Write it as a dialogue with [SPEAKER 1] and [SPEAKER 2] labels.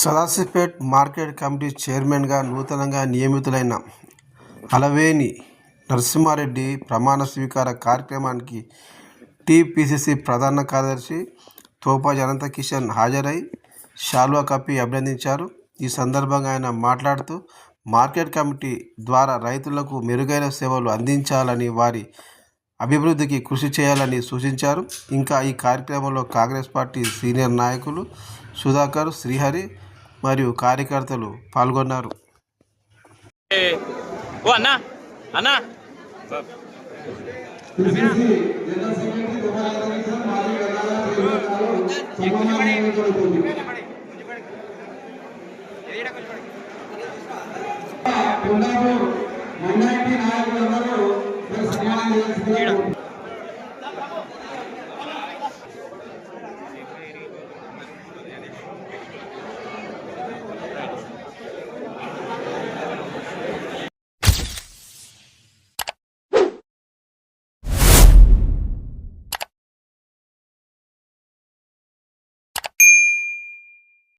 [SPEAKER 1] Sadasivpet market committee చైర్మన్గా నూతనంగా నియమితులైన అలవేని నరసింహారెడ్డి ప్రమాణ స్వీకార కార్యక్రమానికి టీపీసీసీ ప్రధాన కార్యదర్శి తోపా అనంత కిషన్ హాజరై శాల్వా కప్పి అభినందించారు. ఈ సందర్భంగా ఆయన మాట్లాడుతూ మార్కెట్ కమిటీ ద్వారా రైతులకు మెరుగైన సేవలు అందించాలని వారి అభివృద్ధికి కృషి చేయాలని సూచించారు. ఇంకా ఈ కార్యక్రమంలో కాంగ్రెస్ పార్టీ సీనియర్ నాయకులు సుధాకర్ శ్రీహరి మరియు కార్యకర్తలు పాల్గొన్నారు.
[SPEAKER 2] ఓ అన్నా అన్నా.
[SPEAKER 3] కొండాపూర్